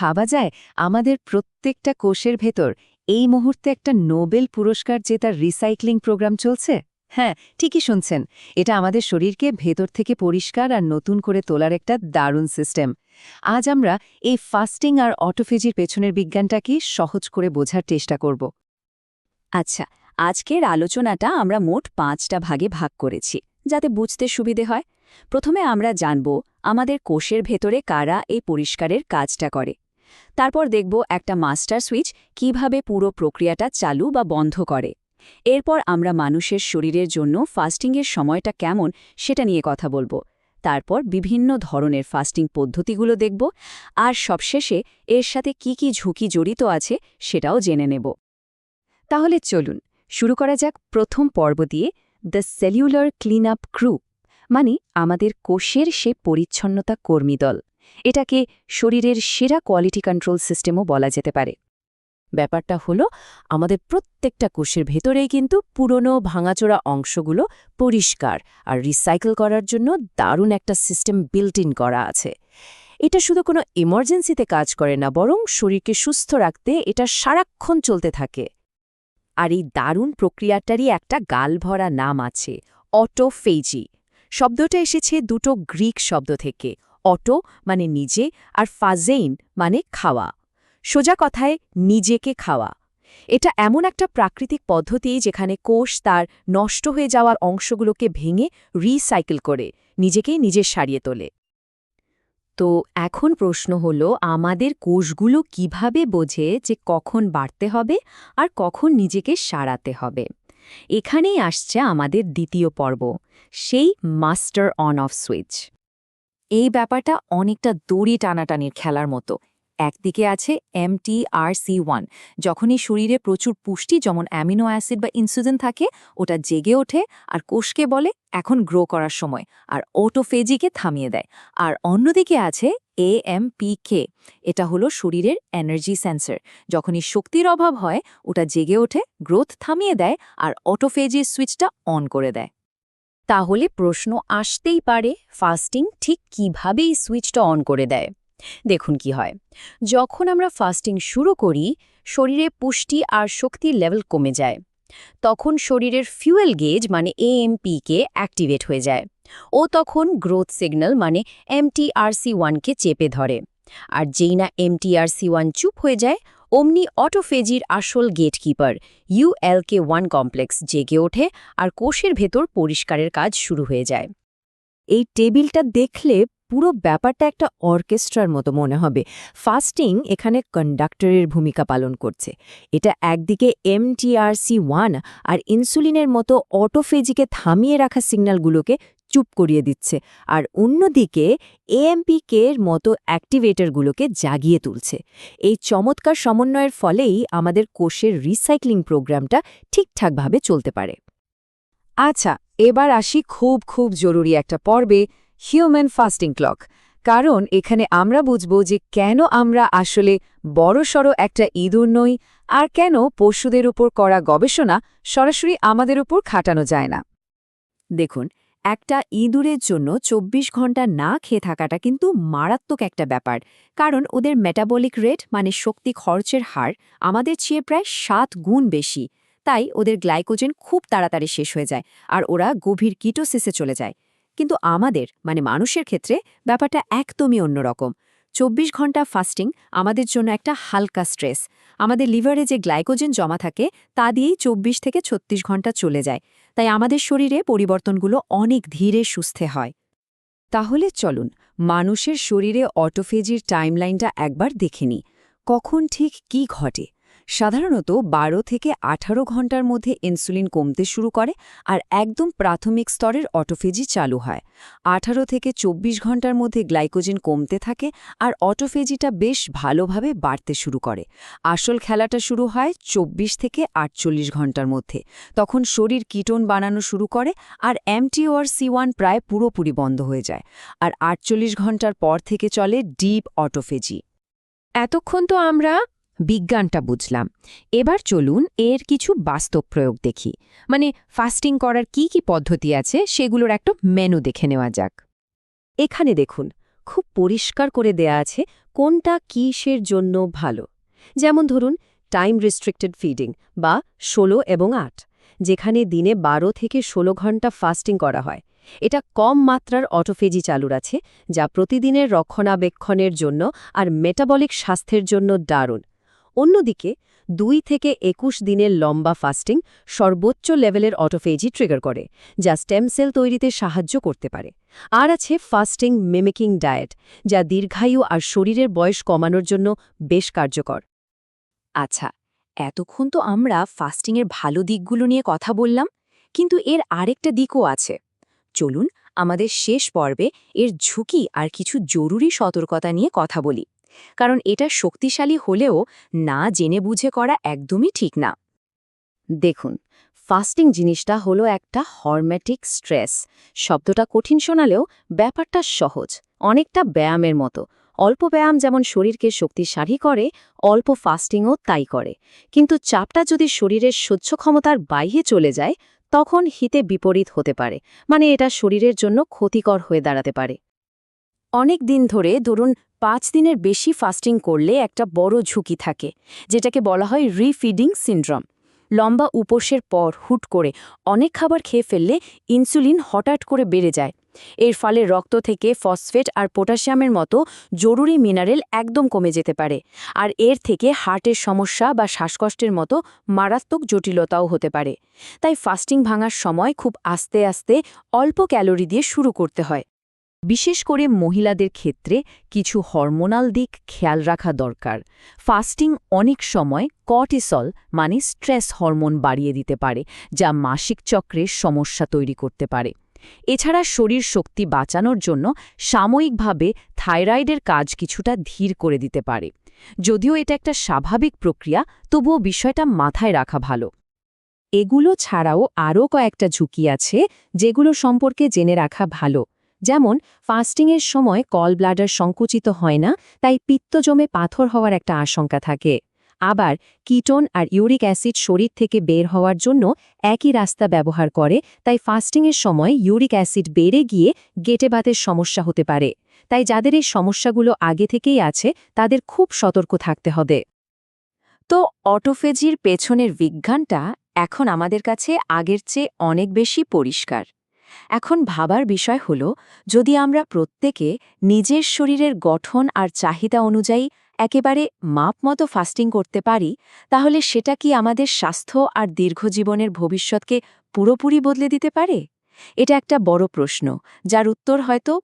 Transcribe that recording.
ভাবা যায়, আমাদের প্রত্যেকটা কোষের ভেতর এই মুহূর্তে একটা নোবেল পুরস্কার জেতার রিসাইক্লিং প্রোগ্রাম চলছে। হ্যাঁ ঠিকই শুনছেন। এটা আমাদের শরীরকে ভেতর থেকে পরিষ্কার আর নতুন করে তোলার একটা দারুণ সিস্টেম। আজ আমরা এই ফাস্টিং আর অটোফেজির পেছনের বিজ্ঞানটাকে সহজ করে বোঝার চেষ্টা করব। আচ্ছা আজকের আলোচনাটা আমরা মোট পাঁচটা ভাগে ভাগ করেছি, যাতে বুঝতে সুবিধে হয়। প্রথমে আমরা জানব, আমাদের কোষের ভেতরে কারা এই পরিষ্কারের কাজটা করে? তারপর দেখব একটা মাস্টার সুইচ কীভাবে পুরো প্রক্রিয়াটা চালু বা বন্ধ করে। এরপর আমরা মানুষের শরীরের জন্য ফাস্টিংয়ের সময়টা কেমন সেটা নিয়ে কথা বলব। তারপর বিভিন্ন ধরনের ফাস্টিং পদ্ধতিগুলো দেখব। আর সবশেষে এর সাথে কি কি ঝুঁকি জড়িত আছে সেটাও জেনে নেব। তাহলে চলুন, শুরু করা যাক প্রথম পর্ব দিয়ে the cellular clean up crew মানে আমাদের কোষের সে পরিচ্ছন্নতা কর্মী দল। এটাকে শরীরের সেরা কোয়ালিটি কন্ট্রোল সিস্টেমও বলা যেতে পারে। ব্যাপারটা হলো, আমাদের প্রত্যেকটা কোষের ভেতরেই কিন্তু পুরনো ভাঙাচোরা অংশগুলো পরিষ্কার আর রিসাইকেল করার জন্য দারুণ একটা সিস্টেম বিল্ট ইন করা আছে। এটা শুধু কোনো ইমার্জেন্সিতে কাজ করে না, বরং শরীরকে সুস্থ রাখতে এটা সারাক্ষণ চলতে থাকে। আর এই দারুণ প্রক্রিয়াটারই একটা গালভরা নাম আছে অটোফেজি শব্দটা এসেছে দুটো গ্রিক শব্দ থেকে। অটো মানে নিজে আর ফাজেইন মানে খাওয়া। সোজা কথায়, নিজেকে খাওয়া। এটা এমন একটা প্রাকৃতিক পদ্ধতি যেখানে কোষ তার নষ্ট হয়ে যাওয়ার অংশগুলোকে ভেঙে রিসাইকেল করে, নিজেকেই নিজে সারিয়ে তোলে। তো এখন প্রশ্ন হলো, আমাদের কোষগুলো কীভাবে বোঝে যে কখন বাড়তে হবে আর কখন নিজেকে সারাতে হবে? এখানেই আসছে আমাদের দ্বিতীয় পর্ব, সেই মাস্টার অন অফ সুইচ। এই ব্যাপারটা অনেকটা দড়ি টানাটানির খেলার মতো। একদিকে আছে এমটিআরসি ওয়ান যখনই শরীরে প্রচুর পুষ্টি, যেমন অ্যামিনো অ্যাসিড বা ইনসুলিন থাকে, ওটা জেগে ওঠে আর কোষকে বলে এখন গ্রো করার সময় আর ওটোফেজিকে থামিয়ে দেয়। আর অন্যদিকে আছে এ এএমপিকে এটা হলো শরীরের এনার্জি সেন্সর যখনই শক্তির অভাব হয়, ওটা জেগে ওঠে গ্রোথ থামিয়ে দেয় আর অটোফেজির সুইচটা অন করে দেয়। তাহলে প্রশ্ন আসতেই পারে ফাস্টিং ঠিক কীভাবে এই সুইচটা অন করে দেয়। দেখুন কি হয়। যখন আমরা ফাস্টিং শুরু করি, শরীরে পুষ্টি আর শক্তির লেভেল কমে যায়। তখন শরীরের ফিউয়েল গেজ মানে এএমপিকে অ্যাক্টিভেট হয়ে যায়। ও তখন গ্রোথ সিগন্যাল মানে এমটিআরসি ওয়ানকে চেপে ধরে। আর যেই না এমটিআরসি ওয়ান চুপ হয়ে যায় অমনি অটোফেজির আসল গেটকিপার ইউএলকে ওয়ান কমপ্লেক্স জেগে ওঠে আর কোষের ভেতর পরিষ্কারের কাজ শুরু হয়ে যায়। এই টেবিলটা দেখলে পুরো ব্যাপারটা একটা অর্কেস্ট্রার মতো মনে হবে। ফাস্টিং এখানে কন্ডাক্টরের ভূমিকা পালন করছে। এটা একদিকে এমটিআরসি ওয়ান আর ইনসুলিনের মতো অটোফেজিকে থামিয়ে রাখা সিগন্যালগুলোকে চুপ করিয়ে দিচ্ছে আর অন্যদিকে এএমপিকের মতো অ্যাক্টিভেটরগুলোকে জাগিয়ে তুলছে। এই চমৎকার সমন্বয়ের ফলেই আমাদের কোষের রিসাইক্লিং প্রোগ্রামটা ঠিকঠাকভাবে চলতে পারে। আচ্ছা এবার আসি খুব খুব জরুরি একটা পর্বে, হিউম্যান ফাস্টিং ক্লক। কারণ এখানে আমরা বুঝব যে কেন আমরা আসলে বড়সড় একটা ইঁদুর নই আর কেন পশুদের উপর করা গবেষণা সরাসরি আমাদের উপর খাটানো যায় না। দেখুন একটা ইঁদুরের জন্য ২৪ ঘণ্টা না খেয়ে থাকাটা কিন্তু মারাত্মক একটা ব্যাপার। কারণ ওদের মেটাবলিক রেট মানে শক্তি খরচের হার, আমাদের চেয়ে প্রায় সাত গুণ বেশি। তাই ওদের গ্লাইকোজেন খুব তাড়াতাড়ি শেষ হয়ে যায় আর ওরা গভীর কিটোসিসে চলে যায়। কিন্তু আমাদের মানে মানুষের ক্ষেত্রে, ব্যাপারটা একদমই অন্যরকম। চব্বিশ ঘণ্টা ফাস্টিং আমাদের জন্য একটা হালকা স্ট্রেস আমাদের লিভারে যে গ্লাইকোজেন জমা থাকে, তা দিয়েই চব্বিশ থেকে ছত্রিশ ঘণ্টা চলে যায়। তাই আমাদের শরীরে পরিবর্তনগুলো অনেক ধীরে সুস্থে হয়। তাহলে চলুন, মানুষের শরীরে অটোফেজির টাইমলাইনটা একবার দেখে নিই। কখন ঠিক কি ঘটে? সাধারণত ১২ থেকে ১৮ ঘণ্টার মধ্যে ইনসুলিন কমতে শুরু করে আর একদম প্রাথমিক স্তরের অটোফেজি চালু হয়। ১৮ থেকে ২৪ ঘণ্টার মধ্যে গ্লাইকোজেন কমতে থাকে আর অটোফেজিটা বেশ ভালোভাবে বাড়তে শুরু করে। আসল খেলাটা শুরু হয় ২৪ থেকে ৪৮ ঘণ্টার মধ্যে। তখন শরীর কিটোন বানানো শুরু করে আর এমটিওআর সি ওয়ান প্রায় পুরোপুরি বন্ধ হয়ে যায় আর ৪৮ ঘণ্টার পর থেকে চলে ডিপ অটোফেজি। এতক্ষণ তো আমরা বিজ্ঞানটা বুঝলাম। এবার চলুন এর কিছু বাস্তব প্রয়োগ দেখি। মানে ফাস্টিং করার কি কি পদ্ধতি আছে সেগুলোর একটা মেনু দেখে নেওয়া যাক। এখানে দেখুন, খুব পরিষ্কার করে দেয়া আছে কোনটা কিসের জন্য ভালো। যেমন ধরুন টাইম রেস্ট্রিক্টেড ফিডিং বা ১৬ এবং আট, যেখানে দিনে ১২ থেকে ১৬ ঘণ্টা ফাস্টিং করা হয়। এটা কম মাত্রার অটোফেজি চালুর আছে, যা প্রতিদিনের রক্ষণাবেক্ষণের জন্য আর মেটাবলিক স্বাস্থ্যের জন্য দারুণ। অন্যদিকে, দুই থেকে একুশ দিনের লম্বা ফাস্টিং সর্বোচ্চ লেভেলের অটোফেজি ট্রিগার করে, যা স্টেম সেল তৈরিতে সাহায্য করতে পারে। আর আছে ফাস্টিং মিমিকিং ডায়েট, যা দীর্ঘায়ু আর শরীরের বয়স কমানোর জন্য বেশ কার্যকর। আচ্ছা এতক্ষণ তো আমরা ফাস্টিংয়ের ভালো দিকগুলো নিয়ে কথা বললাম, কিন্তু এর আরেকটা দিকও আছে। চলুন আমাদের শেষ পর্বে এর ঝুঁকি আর কিছু জরুরি সতর্কতা নিয়ে কথা বলি। কারণ এটা শক্তিশালী হলেও না জেনে বুঝে করা একদমই ঠিক না। দেখুন, ফাস্টিং জিনিসটা হলো একটা হরম্যাটিক স্ট্রেস। শব্দটা কঠিন শোনালেও ব্যাপারটা সহজ, অনেকটা ব্যায়ামের মতো। অল্প ব্যায়াম যেমন শরীরকে শক্তিশালী করে, অল্প ফাস্টিংও তাই করে। কিন্তু চাপটা যদি শরীরের সহ্য ক্ষমতার বাইরে চলে যায়, তখন হিতে বিপরীত হতে পারে। মানে এটা শরীরের জন্য ক্ষতিকর হয়ে দাঁড়াতে পারে। অনেক দিন ধরে ধরুন পাঁচ দিনের বেশি ফাস্টিং করলে একটা বড় ঝুঁকি থাকে, যেটাকে বলা হয় রিফিডিং সিন্ড্রোম লম্বা উপোসের পর হুট করে অনেক খাবার খেয়ে ফেললে ইনসুলিন হঠাৎ করে বেড়ে যায়। এর ফলে রক্ত থেকে ফসফেট আর পটাশিয়ামের মতো জরুরি মিনারেল একদম কমে যেতে পারে, আর এর থেকে হার্টের সমস্যা বা শ্বাসকষ্টের মতো মারাত্মক জটিলতাও হতে পারে। তাই ফাস্টিং ভাঙার সময় খুব আস্তে আস্তে অল্প ক্যালোরি দিয়ে শুরু করতে হয়। বিশেষ করে মহিলাদের ক্ষেত্রে কিছু হরমোনাল দিক খেয়াল রাখা দরকার। ফাস্টিং অনেক সময় কর্টিসল মানে স্ট্রেস হরমোন বাড়িয়ে দিতে পারে, যা মাসিক চক্রের সমস্যা তৈরি করতে পারে। এছাড়া শরীর শক্তি বাঁচানোর জন্য সাময়িকভাবে থাইরয়েডের কাজ কিছুটা ধীর করে দিতে পারে। যদিও এটা একটা স্বাভাবিক প্রক্রিয়া, তবুও বিষয়টা মাথায় রাখা ভালো। এগুলো ছাড়াও আরও কয়েকটা ঝুঁকি আছে, যেগুলো সম্পর্কে জেনে রাখা ভালো। যেমন, ফাস্টিংয়ের সময় কল ব্লাডার সংকুচিত হয় না, তাই পিত্ত জমে পাথর হওয়ার একটা আশঙ্কা থাকে। আবার, কিটোন আর ইউরিক অ্যাসিড শরীর থেকে বের হওয়ার জন্য একই রাস্তা ব্যবহার করে, তাই ফাস্টিংয়ের সময় ইউরিক অ্যাসিড বেড়ে গিয়ে গেটে বাতের সমস্যা হতে পারে। তাই যাদের এই সমস্যাগুলো আগে থেকেই আছে, তাদের খুব সতর্ক থাকতে হবে। তো অটোফেজির পেছনের বিজ্ঞানটা এখন আমাদের কাছে আগের চেয়ে অনেক বেশি পরিষ্কার। এখন ভাবার বিষয় হল, যদি আমরা প্রত্যেকে নিজের শরীরের গঠন আর চাহিদা অনুযায়ী একেবারে মাপ মতো ফাস্টিং করতে পারি, তাহলে সেটা কি আমাদের স্বাস্থ্য আর দীর্ঘজীবনের ভবিষ্যৎকে পুরোপুরি বদলে দিতে পারে? এটা একটা বড় প্রশ্ন, যার উত্তর হয়তো